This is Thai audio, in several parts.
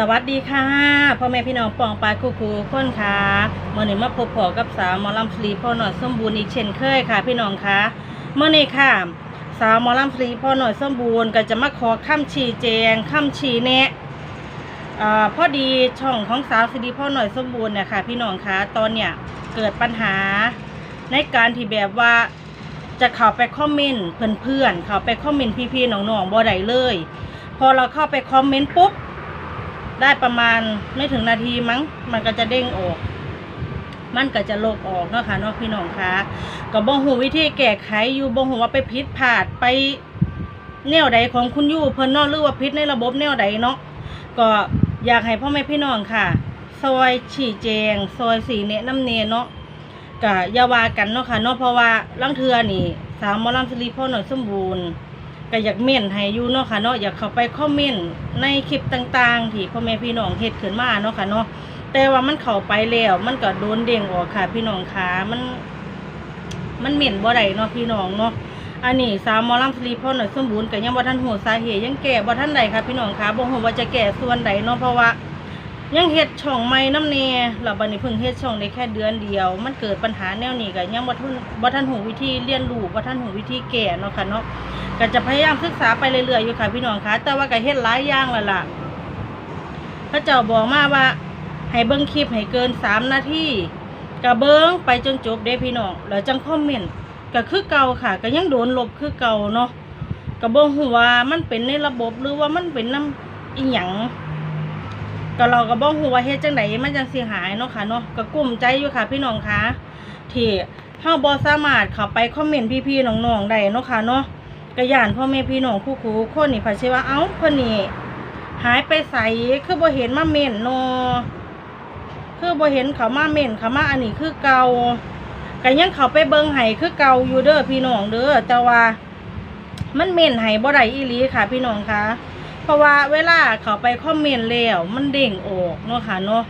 สวัสดีค่ะพ่อแม่พี่น้องปองปลายคู่คูคนค่ะเมื่อนี้มาพบพอกับสาวมอลำฟรีพ่อหน่อยสมบูรณ์อีกเช่นเคยค่ะ พี่น้องค่ะเมื่อนี้ค่ะ สาวมอลำฟรีพ่อหน่อยสมบูรณ์ก็จะมาขอคำชี้แจงคำชี้แนะอ่าพอดีช่องของสาวสิริพ่อหน่อยสมบูรณ์เนี่ยค่ะ พี่น้องค่ะตอนเนี้ยเกิดปัญหาในการที่แบบว่าจะเข้าไปคอมเมนต์เพื่อนๆเข้าไปคอมเมนต์พี่ๆน้องๆบ่ได้เลย พอเราเข้าไปคอมเมนต์ปุ๊บ ได้ประมาณไม่ถึงนาทีมั้ง มันก็จะเด้งออก มันก็จะโลบออกเนาะค่ะเนาะพี่น้องคะก็บ่หูวิธีแก้ไขอยู่บ่หูว่าไปผิดพลาดไปแนวใดของคุณยู่เพิ่นนาะหรือว่าผิดในระบบแนวใดเนาะก็อยากให้พ่อแม่พี่น้องค่ะ ซอยฉี่แจง ซอยสีแนะนำเนเนาะก็อย่าว่ากันเนาะค่ะเนาะเพราะว่าลังเทือนี่ สาวมอลำสิริพ่อหน่อยสมบูรณ์ ก็อยากเม่นให้อยู่เนาะค่ะเนาะอยากเข้าไปคอมเมนต์ในคลิปต่างๆ ที่พ่อแม่พี่น้องเฮ็ดขึ้นมาเนาะค่ะเนาะแต่ว่ามันเข้าไปแล้วมันก็โดนเด้งออกค่ะ พี่น้องค่ะมัน มันเหม็นบ่ได้เนาะพี่น้องเนาะอันนี้สาวมอลำสลีพ่อหน่อยสมบูรณ์ก็ยังบ่ทันหูสาเหตุยังแก้บ่ทันใดค่ะพี่น้องค่ะบ่ฮู้ว่าจะแก้ส่วนใดเนาะเพราะว่า ยังเฮ็ดช่องใหม่น้ำแน่แล้วบัดนี้เพิ่งเฮ็ดช่องได้แค่เดือนเดียว มันเกิดปัญหาแนวนี้ก็ยังบ่ทันบ่ทันหูวิธีเรียนรู้บ่ทันหูวิธีแก้เนาะค่ะเนาะ ก็จะพยายามศึกษาไปเรื่อยๆอยู่ค่ะพี่น้องคะแต่ว่าก็เฮ็ดหลายอย่างแล้วล่ะพระเจ้าบอกมาว่า ให้เบิ้งคลิปให้เกินสามนาทีก็เบิ้งไปจนจบเด้พี่น้องแล้วจังคอมเมนต์ก็คือเก่าค่ะ ก็ยังโดนลบคือเก่าเนาะก็บ่ฮู้ว่ามันเป็นในระบบหรือว่ามันเป็นน้ำอีหยังก็เราก็บ่ฮู้ว่าเฮ็ดจังไดมันจังเสิหายเนาะค่ะเนาะก็กลุ้มใจอยู่ค่ะ พี่น้องคะที่เฮาบ่สามารถเข้าไปคอมเมนต์พี่ๆน้องๆได้เนาะค่ะเนาะ กระยานพ่อแม่พี่น้องคู่คูคนนี่ผัดเชว่าเอ้าคนนี่หายไปใสคือบ่เห็นมาเม่นโนคือบ่เห็นเขามาเม่นเขามาอันนี้คือเก่าก็ยังเขาไปเบิงไห้คือเก่าอยู่เด้อพี่น้องเด้อแต่ว่า มันเม่นไห้บ่ได้อีหลีค่ะ พี่น้องคะเพราะว่าเวลาเขาไปคอมเมนต์แล้วมันเด้งออกเนาะค่ะเนาะ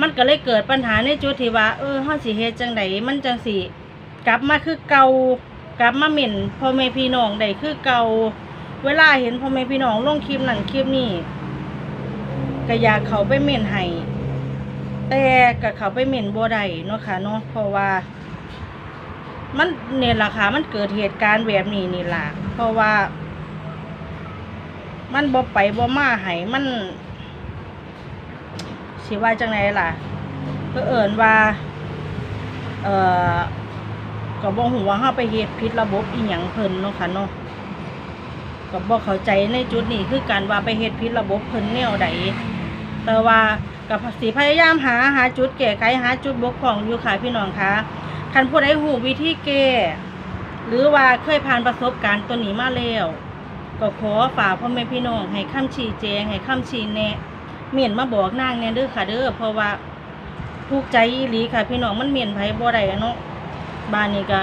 มันก็เลยเกิดปัญหาในจุดที่ว่าเออเฮาสิเฮจังไดมันจังสิกลับมาคือเก่า กลับมาเหม็นพ่อแม่พี่น้องได้คือเก่าเวลาเห็นพ่อแม่พี่น้องลงคลิปนั่นคลิปนี้ก็อยากเขาไปเหม็นให้แต่กับเขาไปเหม็นบ่ได้เนาะค่ะเนาะเพราะว่า มันเนี่ยล่ะค่ะมันเกิดเหตุการณ์แบบนี้นี่ล่ะเพราะว่า มันบ่ไปบ่มาให้มันสิว่าจังไดล่ะเพื่อเอิญว่า เอ่อ ก็บ่ฮู้ว่าเฮาไปเฮ็ดผิดระบบอีหยังเพิ่นเนาะค่ะเนาะก็บ่เข้าใจในจุดนี้คือการว่าไปเฮ็ดผิดระบบเพิ่นแนวใดแต่ว่าก็สิพยายามหาหาจุดแก้ไขหาจุดบกพร่องอยู่ค่ะพี่น้องคะคันผู้ใดฮู้วิธีแก้หรือว่าเคยผ่านประสบการณ์ตัวนี้มาแล้วก็ขอฝากพ่อแม่พี่น้องให้คำชี้แจงให้คำชี้แนะเมียนมาบอกนางแน่เด้อค่ะเด้อเพราะว่าทุกใจอีหลีค่ะพี่น้องมันเมียนไผบ่ได้เนาะ บ้านนี้ก็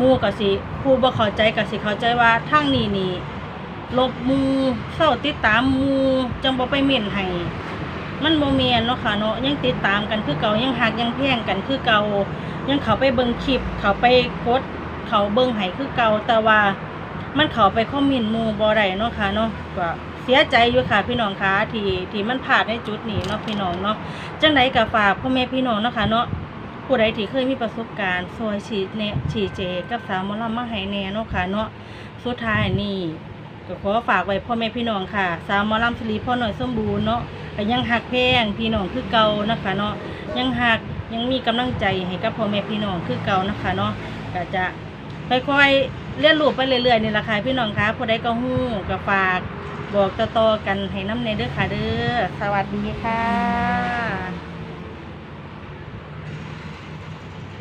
มู่ก็สิผู้บ่เข้าใจก็สิเข้าใจว่าทางนี้นี่ลบมูเศร้าติดตามมูจังบ่ไปเม่นให้มันบ่แม่นเนาะค่ะเนาะยังติดตามกันคือเก่ายังฮักยังแพงกันคือเก่ายังเข้าไปเบิ่งคลิป เข้าไปกด เขาเบิ่งให้คือเก่าแต่ว่ามันเข้าไปคอมเมนต์มูบ่ได้เนาะค่ะเนาะก็เสียใจอยู่ค่ะพี่น้องคะที่ที่มันพลาดในจุดนี้เนาะพี่น้องเนาะจังไดก็ฝากพ่อแม่พี่น้องเนาะค่ะเนาะ ผู้ใดที่เคยมีประสบการณ์ซอยฉีดเนฉีเจ กับสาวมอลำมาให้แน่เนาะค่ะเนาะสุดท้ายนี่ก็ขอฝากไว้พ่อแม่พี่น้องค่ะ สาวมอลำสลีพ่อหน่อยสมบูรณ์เนาะก็ยังหักแพงพี่น้องคือเก่านะคะเนาะยังหักยังมีกำลังใจให้กับพ่อแม่พี่น้องคือเก่านะคะเนาะก็จะค่อยๆเรียนรู้ไปเรื่อยๆนี่แหละค่ะพี่น้องคะผู้ใดก็ฮู้ก็ฝากบอกต่อๆกันให้น้ำในเด้อค่ะเด้อสวัสดีค่ะ